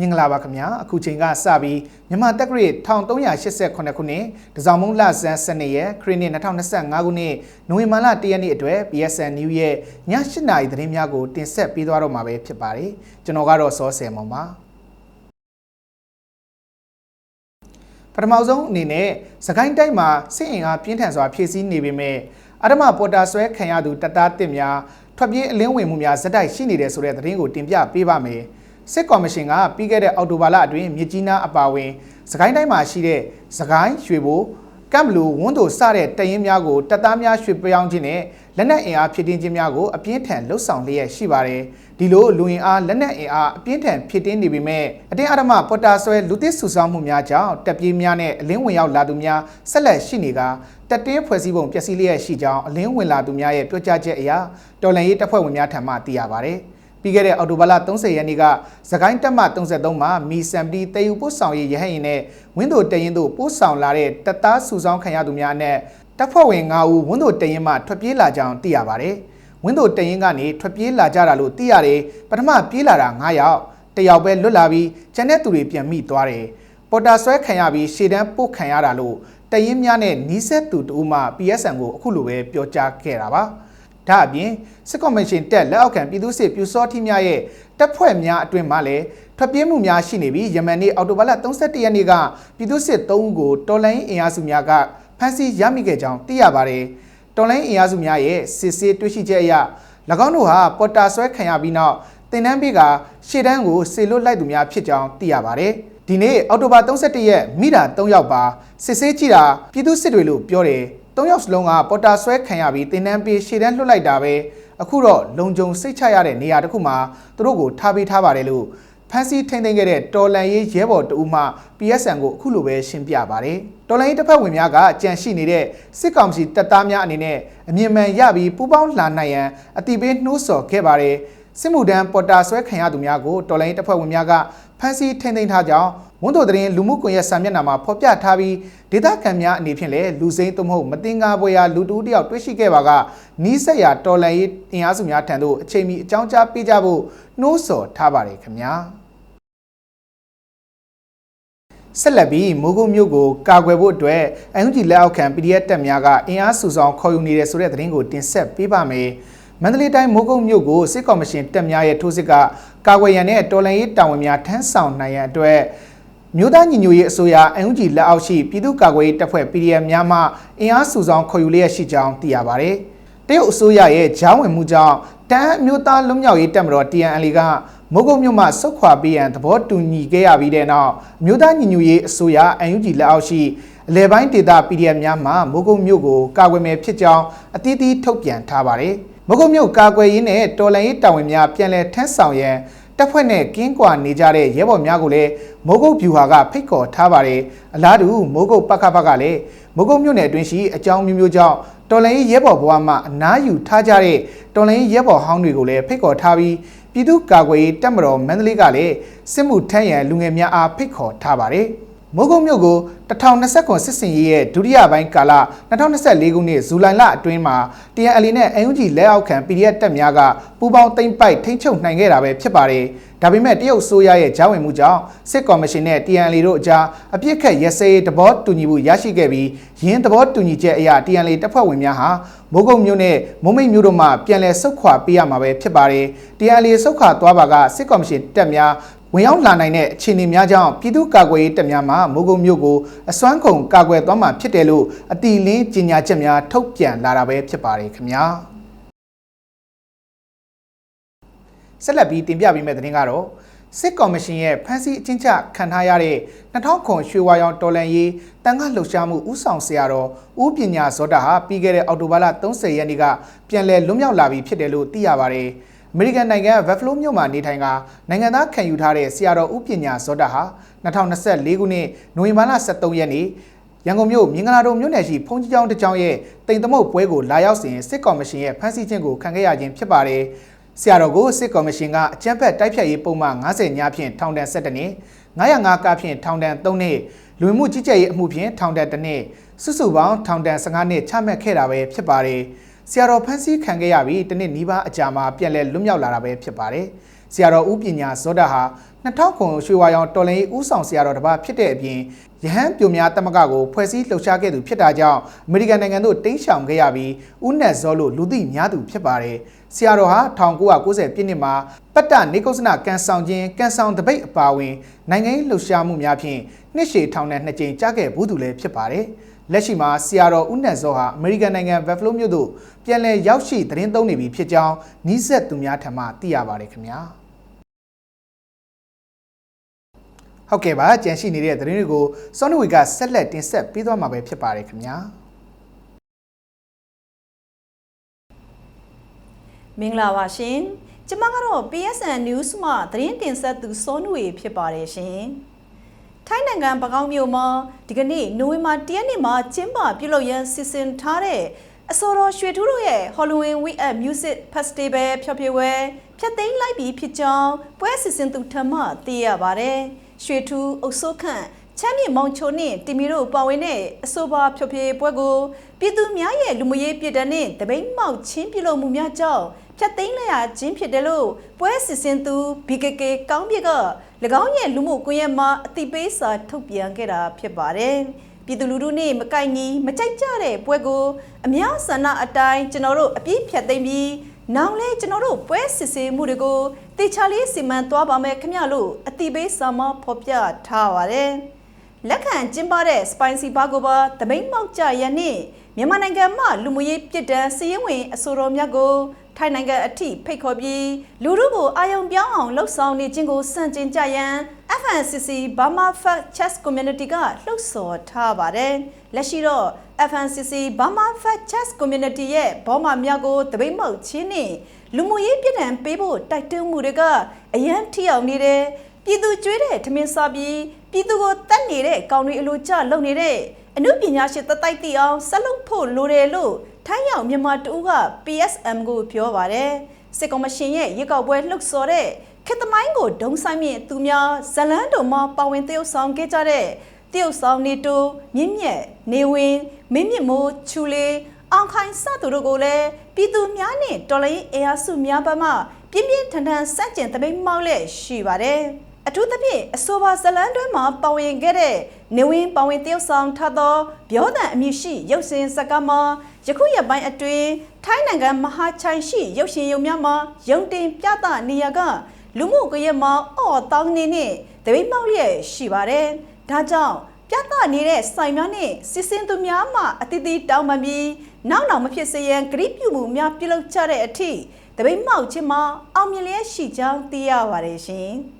မင်္ဂလာပါခင်ဗျာအခုချိန်ကစပြီးမြန်မာတက္ကရာ1388ခုနှစ်တစောင်းမုံလဆန်း12ရက်ခရစ်နှစ်2025ခုနှစ်နိုဝင်ဘာလ1ရက်နေ့အတွက် BSN New ရဲ့ည8နာရီသတင်းများကိုတင်ဆက်ပေးသွားတော့မှာပဲဖြစ်ပါတယ်ကျွန်တော်ကတော့စောဆယ်မောင်ပါပထမဆုံးအနေနဲ့စကိုင်းတိုင်းမှာစစ်အင်အားပြင်းထန်စွာဖြည့်ဆည်းနေပေမဲ့အဓမ္မပေါ်တာဆွဲခံရသူတပ်သားတစ်များထွက်ပြေးအလင်းဝင်မှုများဇက်တိုက်ရှိနေတဲ့ဆိုတဲ့သတင်းကိုတင်ပြပေးပါမယ်။ စစ်ကော်မရှင်ကပြီးခဲ့တဲ့အောက်တိုဘာလအတွင်းမြစ်ကြီးနားအပါအဝင်စကိုင်းတိုင်းမှာရှိတဲ့စကိုင်းရွှေဘိုကမ်ဘလူဝန်းတို့စတဲ့တရင်များကိုတပ်သားများရွှေပြောင်းခြင်းနဲ့လက်နက်အင်အားဖြစ်တင်းခြင်းများကိုအပြင်းထန်လှုပ်ဆောင်လျက်ရှိပါတယ်။ဒီလိုလူအင်အားလက်နက်အင်အားအပြင်းထန်ဖြစ်တင်းနေပေမဲ့အတင်းအဓမ္မပေါ်တာဆွဲလူသစ်စုဆောင်းမှုများကြောင့်တပ်ပြေးများနဲ့အလင်းဝင်ရောက်လာသူများဆက်လက်ရှိနေကတပ်တင်းဖွဲ့စည်းပုံပျက်စီးလျက်ရှိကြောင်းအလင်းဝင်လာသူများရဲ့ပြောကြားချက်အရတော်လန်ရေးတပ်ဖွဲ့ဝင်များထံမှသိရပါတယ်။ ပြီးခဲ့တဲ့အော်တိုဘာလ30ရက်နေ့ကသခိုင်းတက်မ33မှာမီစံပတီတယူပို့ဆောင်ရေးရဟတ်ရင်နဲ့ဝင်းတို့တရင်တို့ပို့ဆောင်လာတဲ့တပ်သားစုဆောင်းခံရသူများနဲ့တပ်ဖွဲ့ဝင်9ဦးဝင်းတို့တရင်မှထွက်ပြေးလာကြောင်းသိရပါတယ်။ဝင်းတို့တရင်ကနေထွက်ပြေးလာကြတာလို့သိရတယ်။ပထမပြေးလာတာ9ယောက်တယောက်ပဲလွတ်လာပြီးကျန်တဲ့သူတွေပြန်မိသွားတယ်။ပေါ်တာဆွဲခံရပြီးရှေ့တန်းပို့ခံရတာလို့တရင်များနဲ့နီးစက်သူတူမှ PSN ကိုအခုလိုပဲပြောကြားခဲ့တာပါ။ ဒါအပြင်စစ်ကော်မရှင်တက်လက်အောက်ခံပြည်သူ့စစ်ပြူစောတိများရဲ့တပ်ဖွဲ့များအတွင်မှလည်းထွက်ပြေးမှုများရှိနေပြီးယမန်နေ့အော်တိုဘာလ31ရက်နေ့ကပြည်သူ့စစ်3ဦးကိုတော်လိုင်းအင်အားစုများကဖမ်းဆီးရမိခဲ့ကြောင်းသိရပါတယ်။တော်လိုင်းအင်အားစုများရဲ့စစ်ဆေးတွေ့ရှိချက်အရ၎င်းတို့ဟာပေါ်တာဆွဲခံရပြီးနောက်တင်နန်းပေးကရှေ့တန်းကိုဆေလွတ်လိုက်သူများဖြစ်ကြောင်းသိရပါတယ်။ဒီနေ့အော်တိုဘာ31ရက်မိတာ3ယောက်ပါစစ်ဆေးကြည့်တာပြည်သူစစ်တွေလို့ပြောတယ် ၃ယောက်စလုံးကပေါ်တာဆွဲခံရပြီးတင်နန်းပေးရှေ့တန်းလွတ်လိုက်တာပဲအခုတော့လုံခြုံစိတ်ချရတဲ့နေရာတစ်ခုမှာသူတို့ကိုထားပေးထားပါတယ်လို့ဖန်စီထိမ့်သိမ်းခဲ့တဲ့တော်လန်ရေးရဲဘော်တဦးမှ PSN ကိုအခုလိုပဲရှင်းပြပါတယ်တော်လန်ရေးတစ်ဖက်ဝင်များကကြံရှိနေတဲ့စစ်ကောင်စီတပ်သားများအနေနဲ့အမြင့်မှန်ရပြီးပူးပေါင်းလာနိုင်ရန်အတိပေးနှိုးဆော်ခဲ့ပါတယ်စစ်မှုထမ်းပေါ်တာဆွဲခံရသူများကိုတော်လိုင်းတပ်ဖွဲ့ဝင်များကဖမ်းဆီးထိန်းသိမ်းထားကြောင်း ဝန်တို့သတင်းလူမှုကွန်ရက်စာမျက်နှာမှာဖော်ပြထားပြီးဒေသခံများအနေဖြင့်လည်းလူစိမ်းသို့မဟုတ်မတင်ကားပွဲရာလူတူတယောက်တွေ့ရှိခဲ့ပါကနီးစက်ရာတော်လန်ရေးအင်အားစုများထံသို့အချိန်မီအကြောင်းကြားပေးကြဖို့နှိုးဆော်ထားပါတယ်ခင်ဗျာဆက်လက်ပြီးမိုးကုတ်မြို့ကိုကာကွယ်ဖို့အတွက်အန်ယူဂျီလက်အောက်ခံ PDF တပ်များကအင်အားစုဆောင်ခေါ်ယူနေတဲ့ဆိုတဲ့သတင်းကိုတင်ဆက်ပေးပါမယ်။မန္တလေးတိုင်းမိုးကုတ်မြို့ကိုစစ်ကော်မရှင်တပ်များရဲ့ထိုးစစ်ကကာကွယ်ရန်နဲ့တော်လှန်ရေးတာဝန်များထမ်းဆောင်နိုင်ရန်အတွက် မြို့သားညီညွတ်ရေးအစိုးရအန်ယူဂျီလက်အောက်ရှိပြည်သူ့ကာကွယ်ရေးတပ်ဖွဲ့ PDF များမှအင်အားစုဆောင်ခေါ်ယူလျက်ရှိကြောင်းသိရပါတယ်။တရုတ်အစိုးရရဲ့ဂျားဝင်မှုကြောင့်တန်းမြို့သားလွတ်မြောက်ရေးတပ်မတော် TNL ကမိုးကုတ်မြို့မှဆုတ်ခွာပေးရန်သဘောတူညီခဲ့ရပြီးတဲ့နောက်မြို့သားညီညွတ်ရေးအစိုးရအန်ယူဂျီလက်အောက်ရှိအလဲပိုင်းဒေသ PDF များမှမိုးကုတ်မြို့ကိုကာကွယ်မယ်ဖြစ်ကြောင်းအသီးသီးထုတ်ပြန်ထားပါတယ်။မကုတ်မြို့ကာကွယ်ရေးနဲ့တော်လှန်ရေးတာဝန်များပြန်လည်ထမ်းဆောင်ရန် တပ်ဖွဲ့နဲ့ကင်းကွာနေကြတဲ့ရဲဘော်များကိုလည်းမိုးကုတ်ဗျူဟာကဖိတ်ခေါ်ထားပါတယ်အလားတူမိုးကုတ်ပကပကလည်းမိုးကုတ်မြို့နယ်အတွင်းရှိအကြောင်းမျိုးမျိုးကြောင့်တော်လှန်ရေးရဲဘော်ဘဝမှာအနားယူထားကြတဲ့တော်လှန်ရေးရဲဘော်ဟောင်းတွေကိုလည်းဖိတ်ခေါ်ထားပြီးပြည်သူ့ကာကွယ်ရေးတပ်မတော်မန္တလေးကလည်းစစ်မှုထမ်းရန်လူငယ်များအားဖိတ်ခေါ်ထားပါတယ် မိုးကုတ်မြို့ကို2029စစ်စင်ရေးရဲ့ဒုတိယပိုင်းကာလ2024ခုနှစ်ဇူလိုင်လအတွင်းမှာ TNL နဲ့ UNG လက်အောက်ခံ PDF တပ်များကပူးပေါင်းသိမ်းပိုက်ထိန်းချုပ်နိုင်ခဲ့တာပဲဖြစ်ပါတယ်။ဒါပေမဲ့တရုတ်ဆိုရရဲ့ကြားဝင်မှုကြောင့်စစ်ကော်မရှင်နဲ့ TNL တို့အကြားအပြစ်ခတ်ရစဲတဘောတူညီမှုရရှိခဲ့ပြီးရင်းတဘောတူညီချက်အရ TNL တပ်ဖွဲ့ဝင်များဟာမိုးကုတ်မြို့နဲ့မုံမိတ်မြို့တို့မှပြန်လည်ဆုတ်ခွာပေးရမှာပဲဖြစ်ပါတယ်။ TNL ဆုတ်ခွာသွားပါကစစ်ကော်မရှင်တပ်များ ဝင်ရောက်လာနိုင်တဲ့အခြေအနေများကြောင့်ပြည်သူ့ကာကွယ်ရေးတပ်များမှမိုးကုတ်မြို့ကိုအစွမ်းကုန်ကာကွယ်သွားမှာဖြစ်တယ်လို့အတီလင်းကြေညာချက်များထုတ်ပြန်လာတာပဲဖြစ်ပါတယ်ခင်ဗျာဆက်လက်ပြီးတင်ပြပေးမယ့်သတင်းကတော့စစ်ကော်မရှင်ရဲ့ဖမ်းဆီးအချင်းချခံထားရတဲ့2000ခွန်ရွှေဝါရောင်တော်လန်ရေးတန်ခါလှုပ်ရှားမှုဥဆောင်ဆရာတော်ဦးပညာဇောတာဟာပြီးခဲ့တဲ့အောက်တိုဘာလ30ရက်နေ့ကပြန်လည်လွတ်မြောက်လာပြီဖြစ်တယ်လို့သိရပါတယ်။ အမေရိကန်နိုင်ငံဗက်ဖလိုမြို့မှာနေထိုင်ကနိုင်ငံသားခံယူထားတဲ့ဆရာတော်ဦးပညာဇောတာဟာ2024ခုနှစ်နိုဝင်ဘာလ23ရက်နေ့ရန်ကုန်မြို့မြင်းကလာတုံမြို့နယ်ရှိဖုန်ကြီးကျောင်းတစ်ကျောင်းရဲ့တိမ်သမုတ်ပွဲကိုလာရောက်စဉ်စစ်ကော်မရှင်ရဲ့ဖမ်းဆီးခြင်းကိုခံခဲ့ရခြင်းဖြစ်ပါတယ်။ဆရာတော်ကိုစစ်ကော်မရှင်ကအကြမ်းဖက်တိုက်ဖြတ်ရေးပုံမှန်90ညဖြင့်ထောင်ဒဏ်17နှစ်905ကဖြင့်ထောင်ဒဏ်3နှစ်လူမှုကြီးကြပ်ရေးအမှုဖြင့်ထောင်ဒဏ်1နှစ်စုစုပေါင်းထောင်ဒဏ်15နှစ်ချမှတ်ခဲ့တာပဲဖြစ်ပါတယ်။ ဆရာတော်ဖန်ဆီးခံခဲ့ရပြီးတနစ်နီးပါးအကြာမှာပြန်လည်လွတ်မြောက်လာတာပဲဖြစ်ပါတယ်။ဆဆရာတော်ဦးပညာဇောဒဟာ2000ခုရွှေဝါရောင်တော်လိုင်းဦးဆောင်ဆရာတော်တစ်ပါးဖြစ်တဲ့အပြင်ယဟန်ပြိုများတမကကိုဖွဲ့စည်းလှုပ်ရှားခဲ့သူဖြစ်တာကြောင့်အမေရိကန်နိုင်ငံသို့တင်းရှောင်ခဲ့ရပြီးဦးနတ်ဇောလို့လူသိများသူဖြစ်ပါတယ်ဆရာတော်ဟာ1990ပြည့်နှစ်မှာပတ္တနေကုစနကန်ဆောင်ခြင်းကန်ဆောင်တပိတ်အပါအဝင်နိုင်ငံရေးလှုပ်ရှားမှုများဖြင့်နှစ်ရှည်ထောင်နဲ့နှစ်ကြိမ်ကြားခဲ့ဘူးသူလည်းဖြစ်ပါတယ် လက်ရှိမှာဆရာတော်ဦးနတ်ဇောဟာအမေရိကန်နိုင်ငံဘက်ဖလိုမြို့သို့ပြန်လည်ရောက်ရှိသတင်းသုံးနေပြီဖြစ်ကြောင်းနီးစပ်သူများထံမှသိရပါတယ်ခင်ဗျာဟုတ်ကဲ့ပါကြန့်ရှိနေတဲ့သတင်းတွေကိုစောနဝေကဆက်လက်တင်ဆက်ပေးသွားမှာပဲဖြစ်ပါတယ်ခင်ဗျာမင်္ဂလာပါရှင်ကျမကတော့ PSN News မှသတင်းတင်ဆက်သူစောနွေဖြစ်ပါတယ်ရှင် ထိုင်းနိုင်ငံပကောင်းမြို့မှာဒီကနေ့နိုဝင်ဘာ10ရက်နေ့မှာကျင်းပပြုလုပ်ရန်စီစဉ်ထားတဲ့အစောတော်ရွှေထူးတို့ရဲ့ Halloween Week at Music Festival ဖျော်ဖြေပွဲဖျက်သိမ်းလိုက်ပြီးဖြစ်ကြောင်းပွဲစီစဉ်သူထံမှသိရပါတယ်ရွှေထူးအုပ်စိုးခန့်ချမ်းမြေမောင်ချိုနှင့်တီမီတို့ပါဝင်တဲ့အဆိုပါဖျော်ဖြေပွဲကိုပြည်သူများရဲ့လူမှုရေးပြည်တန်းနှင့်တပိတ်မောက်ချင်းပြုလုပ်မှုများကြောင့် ဖြတ်သိမ်းလိုက်ရခြင်းဖြစ်တယ်လို့ပွဲစီစဉ်သူ BKK ကောင်းပြက၎င်းရဲ့လူမှုကွန်ရက်မှာအသိပေးစာထုတ်ပြန်ခဲ့တာဖြစ်ပါတယ်။ပြည်သူလူထုနဲ့မကိုက်ညီမကြိုက်ကြတဲ့ပွဲကိုအများဆန္ဒအတိုင်းကျွန်တော်တို့အပြည့်ဖြတ်သိမ်းပြီးနောင်လဲကျွန်တော်တို့ပွဲစစ်ဆေးမှုတွေကိုတေချာလေးစီမံသွားပါမယ်ခင်ဗျလို့အသိပေးစာမှာဖော်ပြထားပါတယ်။လက်ခံကျင်းပတဲ့ Spicy Burger ပါတမိန်မောက်ကြရန်နှင့်မြန်မာနိုင်ငံမှလူမှုရေးပြည်တန်းစည်ရင်ဝင်အဆိုတော်များကို ထိုင်းနိုင်ငံအထိဖိတ်ခေါ်ပြီးလူထုကိုအာယုံပြောင်းအောင်လှုပ်ဆောင်နေခြင်းကိုစန့်ကျင်ကြရန် FNCC Burma Fact Chess Community ကလှုပ်ဆော်ထားပါတယ်။လက်ရှိတော့ FNCC Burma Fact Chess Community ရဲ့ဘောမာများကိုတပိတ်မောက်ချင်းနဲ့လူမှုရေးပြည်တံပေးဖို့တိုက်တွန်းမှုတွေကအရန်ထိအောင်နေတယ်။ပြည်သူကျွေးတဲ့ထမင်းစားပြီးပြည်သူကိုတတ်နေတဲ့ကောင်တွေအလိုကျလုပ်နေတဲ့အမှုပညာရှင်တတိုက်တီအောင်ဆက်လုပ်ဖို့လိုတယ်လို့ ထိုင်းရောက်မြန်မာတူက PSM ကိုပြောပါတယ်စစ်ကော်မရှင်ရဲ့ရေကောက်ပွဲလှုပ်ဆော်တဲ့ခေတ်သမိုင်းကိုဒုံဆိုင်မြင့်သူများဇလန်းတော်မှာပါဝင်တရုတ်ဆောင်ခဲ့ကြတဲ့တရုတ်ဆောင်နေတူမြင့်မြတ်နေဝင်မင်းမြင့်မိုးချူလေးအောင်ခိုင်စသူတို့ကိုလည်းပြည်သူများနဲ့တော်လိုင်းအေယာစုများဘက်မှပြင်းပြင်းထန်ထန်စန့်ကျင်တပိတ်မောက်လက်ရှိပါတယ် အထူးသဖြင့်အဆိုပါဇလန်းတွဲမှာပါဝင်ခဲ့တဲ့နေဝင်းပါဝင်တရုတ်ဆောင်ထသောပြောသံအမည်ရှိရုပ်ရှင်ဇာတ်ကားမှာယခုရက်ပိုင်းအတွင်းထိုင်းနိုင်ငံမဟာချိုင်ရှိရုပ်ရှင်ရုံများမှာရုံတင်ပြသနေရကလူမှုကွန်ရက်မှာအော်တောင်းနေနဲ့တပိတ်မောက်လျက်ရှိပါတယ်။ဒါကြောင့်ပြသနေတဲ့စိုင်များနဲ့စစ်စင်သူများမှအတိအသီးတောင်းပန်ပြီးနောက်နောက်မဖြစ်စေရန်ဂရိပြုမှုများပြုလုပ်ကြတဲ့အထိတပိတ်မောက်ခြင်းမှာအောင်မြင်လျက်ရှိကြောင်းသိရပါတယ်ရှင်။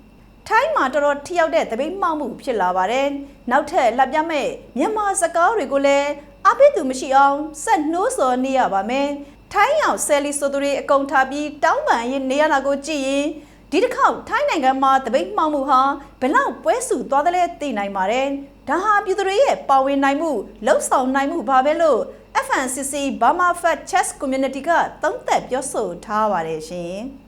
ထိုင်းမှာတော်တော်ထိရောက်တဲ့တပိတ်မှောက်မှုဖြစ်လာပါတယ်။နောက်ထပ်လက်ပြမဲ့မြန်မာစကားတွေကိုလည်းအပိသူမရှိအောင်ဆက်နှိုးစော်နေရပါမယ်။ထိုင်းရောက်ဆယ်လီဆိုသူတွေအကုန်ထားပြီးတောင်းပန်ရင်နေရတာကိုကြည့်ရင်ဒီတစ်ခေါက်ထိုင်းနိုင်ငံမှာတပိတ်မှောက်မှုဟာဘလောက်ပွဲစုသွားတယ်လဲသိနိုင်ပါတယ်။ဒါဟာပြည်သူတွေရဲ့ပါဝင်နိုင်မှုလှုပ်ဆောင်နိုင်မှုဘာပဲလို့ FNCC Burma Fact Chess Community ကသုံးသပ်ပြောဆိုထားပါတယ်ရှင်။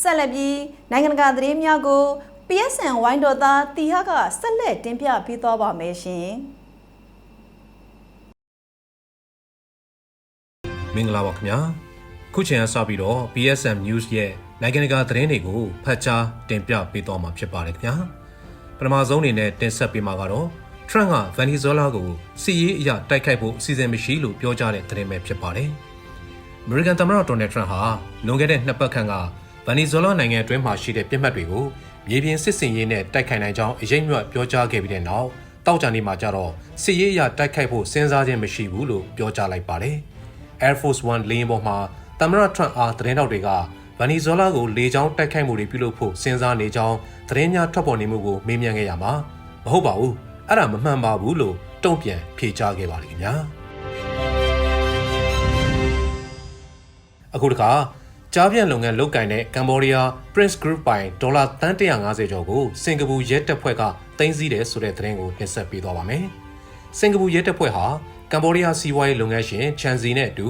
ဆက်လက်ပြီးနိုင်ငံတကာသတင်းများကို PSN ဝိုင်းတော်သားတီဟာကဆက်လက်တင်ပြပေးသွားပါမယ်ရှင်။မင်္ဂလာပါခင်ဗျာခုချိန်ကစပြီးတော့ BSM News ရဲ့နိုင်ငံတကာသတင်းတွေကိုဖတ်ကြားတင်ပြပေးသွားမှာဖြစ်ပါတယ်ခင်ဗျာပထမဆုံးအနေနဲ့တင်ဆက်ပေးမှာကတော့ Trump ကဗန်နီဇွဲလားကိုစီရေးအရာတိုက်ခိုက်ဖို့အစီအစဉ်မရှိလို့ပြောကြားတဲ့သတင်းပဲဖြစ်ပါတယ်အမေရိကန်သမ္မတဒေါ်နယ်ထရန့်ဟာလွန်ခဲ့တဲ့နှစ်ပတ်ခန့်က ဗန်နီဇွဲလားနိုင်ငံအတွင်းမှာရှိတဲ့ပြစ်မှတ်တွေကိုမြေပြင်စစ်စင်ရေးနဲ့တိုက်ခိုက်နိုင်ကြောင်းအရေးမြတ်ပြောကြားခဲ့ပြီးတဲ့နောက်တောက်ကြနေမှာကြတော့စစ်ရေးအရာတိုက်ခိုက်ဖို့စဉ်းစားခြင်းမရှိဘူးလို့ပြောကြားလိုက်ပါတယ်။ Air Force One လေယာဉ်ပေါ်မှာသမ္မတထရန့်အားသတင်းတောက်တွေကဗန်နီဇွဲလားကိုလေကြောင်းတိုက်ခိုက်မှုတွေပြုလုပ်ဖို့စဉ်းစားနေကြောင်းသတင်းများထွက်ပေါ်နေမှုကိုမေးမြန်းခဲ့ရမှာမဟုတ်ပါဘူးအဲ့ဒါမမှန်ပါဘူးလို့တုံ့ပြန်ဖြေကြားခဲ့ပါတယ်ခင်ဗျာအခုတခါ ကြားပြန့်လုပ်ငန်းလုပ်ကင်တဲ့ကမ်ဘောဒီးယား Prince Group ပိုင်ဒေါ်လာတန်း150ကျော်ကိုစင်ကာပူရဲတပ်ဖွဲ့ကတင်စီးတယ်ဆိုတဲ့သတင်းကိုတင်ဆက်ပေးသွားပါမယ်စင်ကာပူရဲတပ်ဖွဲ့ဟာကမ်ဘောဒီးယားစီးပွားရေးလုပ်ငန်းရှင်ချန်စီနဲ့အတူ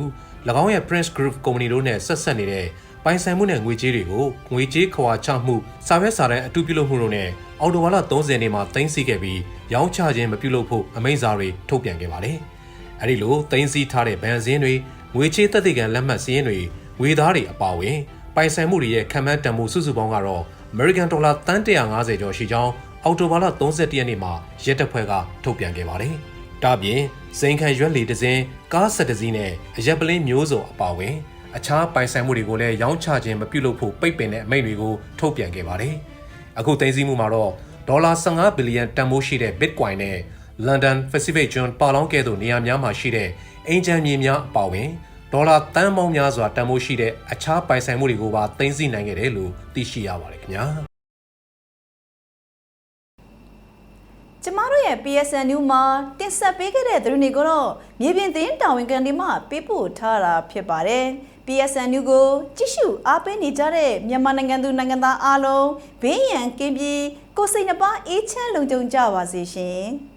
၎င်းရဲ့ Prince Group ကုမ္ပဏီတို့နဲ့ဆက်ဆက်နေတဲ့ပိုင်ဆိုင်မှုနဲ့ငွေကြေးတွေကိုငွေကြေးခွာချမှုစာရွက်စာတမ်းအတူပြုလုပ်မှုတို့နဲ့အော်တိုဝါလာ30နေမှာတင်စီခဲ့ပြီးရောင်းချခြင်းမပြုလုပ်ဖို့အမိန့်စာတွေထုတ်ပြန်ခဲ့ပါတယ်။အဲဒီလိုတင်စီထားတဲ့ဗန်စင်းတွေငွေချေးသက်သေခံလက်မှတ်စည်းရင်းတွေ ငွေသားတွေအပါအဝင် ပိုင်ဆိုင်မှုတွေရဲ့ခံမှန်းတန်ဖိုးစုစုပေါင်းကတော့ American Dollar တန်း150ကျော်ရှိကြောင်းအောက်တိုဘာလ31ရက်နေ့မှာရက်တပ်ဖွဲ့ကထုတ်ပြန်ခဲ့ပါတယ်။ဒါ့အပြင်စိန်ခံရွက်လီတစ်စင်းကားဆက်တစ်စီးနဲ့အရက်ပလင်းမျိုးစုံအပါအဝင်အခြားပိုင်ဆိုင်မှုတွေကိုလည်းရောင်းချခြင်းမပြုလုပ်ဖို့ပိတ်ပင်တဲ့အမိန့်တွေကိုထုတ်ပြန်ခဲ့ပါတယ်။အခုသိမ်းဆည်းမှုမှာတော့ဒေါ်လာ15ဘီလီယံတန်ဖိုးရှိတဲ့ Bitcoin နဲ့ London Pacific John ပါလောင်းကဲ့သို့နေရာများမှာရှိတဲ့အင်ဂျင်မြေများအပါအဝင် ဒေါ်လာတန်းပေါင်းများစွာတန်ဖိုးရှိတဲ့အခြားပိုင်ဆိုင်မှုတွေကိုပါသိမ်းဆည်းနိုင်ခဲ့တယ်လို့သိရှိရပါတယ်ခင်ဗျာကျမတို့ရဲ့ PSN News မှာတင်ဆက်ပေးခဲ့တဲ့သတင်းတွေကိုတော့မြေပြင်သတင်းတာဝန်ခံတွေမှပေးပို့ထားတာဖြစ်ပါတယ်။ PSN News ကိုကြည့်ရှုအားပေးနေကြတဲ့မြန်မာနိုင်ငံသူနိုင်ငံသားအားလုံးဘေးရန်ကင်းပြီးကိုယ်စိတ်နှပါအေးချမ်းလုံခြုံကြပါစေရှင်။